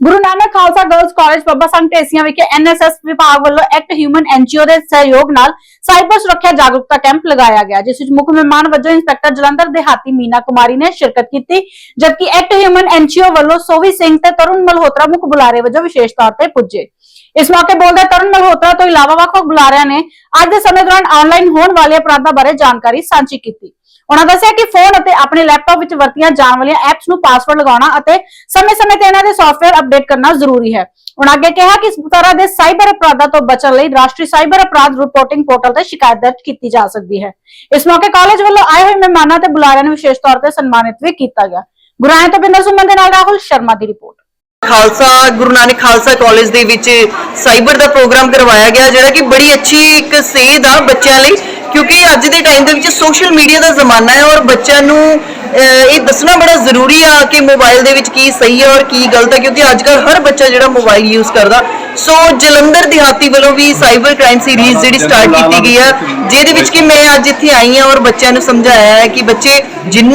ਗੁਰੂ Nanak Khalsa girls college Babba Singh Dhesian ਵਿਖੇ NSS ਵਿਭਾਗ ਵੱਲੋਂ ਐਕਟ ਹਿਊਮਨ ਐਨਜੀਓ ਦੇ ਸਹਿਯੋਗ ਨਾਲ ਸਾਈਬਰ ਸੁਰੱਖਿਆ ਜਾਗਰੂਕਤਾ ਕੈਂਪ ਲਗਾਇਆ ਗਿਆ, ਜਿਸ ਵਿੱਚ ਮੁੱਖ ਮਹਿਮਾਨ ਵਜੋਂ ਇੰਸਪੈਕਟਰ ਜਲੰਧਰ ਦੇਹਾਤੀ ਮੀਨਾ ਕੁਮਾਰੀ ਨੇ ਸ਼ਿਰਕਤ ਕੀਤੀ, ਜਦਕਿ ਐਕਟ ਹਿਊਮਨ ਐਨਜੀਓ ਵੱਲੋਂ ਸੋਵੀ ਸਿੰਘ ਤੇ ਤਰੁਣ ਮਲਹੋਤਰਾ ਮੁੱਖ ਬੁਲਾਰੇ ਵਜੋਂ ਵਿਸ਼ੇਸ਼ ਤੌਰ ਤੇ ਪੁੱਜੇ। ਇਸ ਮੌਕੇ ਬੋਲਦੇ ਤਰੁਣ ਮਲਹੋਤਰਾ ਤੋਂ ਇਲਾਵਾ ਵੱਖ-ਵੱਖ ਬੁਲਾਰਿਆਂ ਨੇ ਅੱਜ ਦੇ ਸਮੇਂ ਦੌਰਾਨ ਆਨਲਾਈਨ ਹੋਣ ਵਾਲੇ ਅਪਰਾਧਾਂ ਬਾਰੇ ਜਾਣਕਾਰੀ ਸਾਂਝੀ ਕੀਤੀ। ਉਹਨਾਂ ਦੱਸਿਆ ਕਿ ਫੋਨ ਅਤੇ ਆਪਣੇ ਲੈਪਟਾਪ ਵਿੱਚ ਵਰਤੀਆਂ ਜਾਣ ਵਾਲੀਆਂ ਐਪਸ ਨੂੰ ਪਾਸਵਰਡ ਲਗਾਉਣਾ ਅਤੇ ਸਮੇਂ-ਸਮੇਂ ਤੇ ਇਹਨਾਂ ਦੇ ਸੌਫਟਵੇਅਰ ਅਪਡੇਟ ਕਰਨਾ ਜ਼ਰੂਰੀ ਹੈ। ਉਹਨਾਂ ਅੱਗੇ ਕਿਹਾ ਕਿ ਇਸ ਤਰ੍ਹਾਂ ਦੇ ਸਾਈਬਰ ਅਪਰਾਧਾਂ ਤੋਂ ਬਚਣ ਲਈ ਰਾਸ਼ਟਰੀ ਸਾਈਬਰ ਅਪਰਾਧ ਰਿਪੋਰਟਿੰਗ ਪੋਰਟਲ ਤੇ ਸ਼ਿਕਾਇਤ ਦਰਜ ਕੀਤੀ ਜਾ ਸਕਦੀ ਹੈ। ਇਸ ਮੌਕੇ ਕਾਲਜ ਵੱਲੋਂ ਆਏ ਹੋਏ ਮਹਿਮਾਨਾਂ ਤੇ ਬੁਲਾਰਿਆਂ ਨੂੰ ਵਿਸ਼ੇਸ਼ ਤੌਰ ਤੇ ਸਨਮਾਨਿਤ ਵੀ ਕੀਤਾ ਗਿਆ। ਗੁਰਾਇਆ ਤੋਂ ਬਿੰਦਰ ਸੁਮਨ ਦੇ ਨਾਲ ਰਾਹੁਲ ਸ਼ਰਮਾ ਦੀ ਰਿਪੋਰਟ। ਖਾਲਸਾ, ਗੁਰੂ ਨਾਨਕ ਖਾਲਸਾ ਕਾਲਜ ਦੇ ਵਿੱਚ ਸਾਈਬਰ ਦਾ ਪ੍ਰੋਗਰਾਮ ਕਰਵਾਇਆ ਗਿਆ, ਜਿਹੜਾ ਕਿ ਬੜੀ ਅੱਛੀ ਇੱਕ ਸੇਧ ਆ ਬੱਚਿਆਂ ਲਈ। ਕਿਉਂਕਿ ਅੱਜ ਦੇ ਟਾਈਮ ਦੇ ਵਿੱਚ ਸੋਸ਼ਲ ਮੀਡੀਆ ਦਾ ਜ਼ਮਾਨਾ ਹੈ ਔਰ ਬੱਚਿਆਂ ਨੂੰ ਇਹ ਦੱਸਣਾ ਬੜਾ ਜ਼ਰੂਰੀ ਆ ਕਿ ਮੋਬਾਈਲ ਦੇ ਵਿੱਚ ਕੀ ਸਹੀ ਹੈ ਔਰ ਕੀ ਗਲਤ ਹੈ, ਕਿਉਂਕਿ ਅੱਜ ਕੱਲ ਹਰ ਬੱਚਾ ਜਿਹੜਾ ਮੋਬਾਈਲ ਯੂਜ਼ ਕਰਦਾ, ਸੋ ਜਲੰਧਰ ਦਿਹਾਤੀ ਵੱਲੋਂ ਵੀ ਸਾਈਬਰ ਕ੍ਰਾਈਮ ਸੀਰੀਜ਼ ਜਿਹੜੀ ਸਟਾਰਟ ਕੀਤੀ ਗਈ ਹੈ, ਜਿਹਦੇ ਵਿੱਚ ਕਿ ਮੈਂ ਅੱਜ ਇੱਥੇ ਆਈ ਹਾਂ ਔਰ ਬੱਚਿਆਂ ਨੂੰ ਸਮਝਾਇਆ ਹੈ ਕਿ ਬੱਚੇ ਜਿੰਨਾ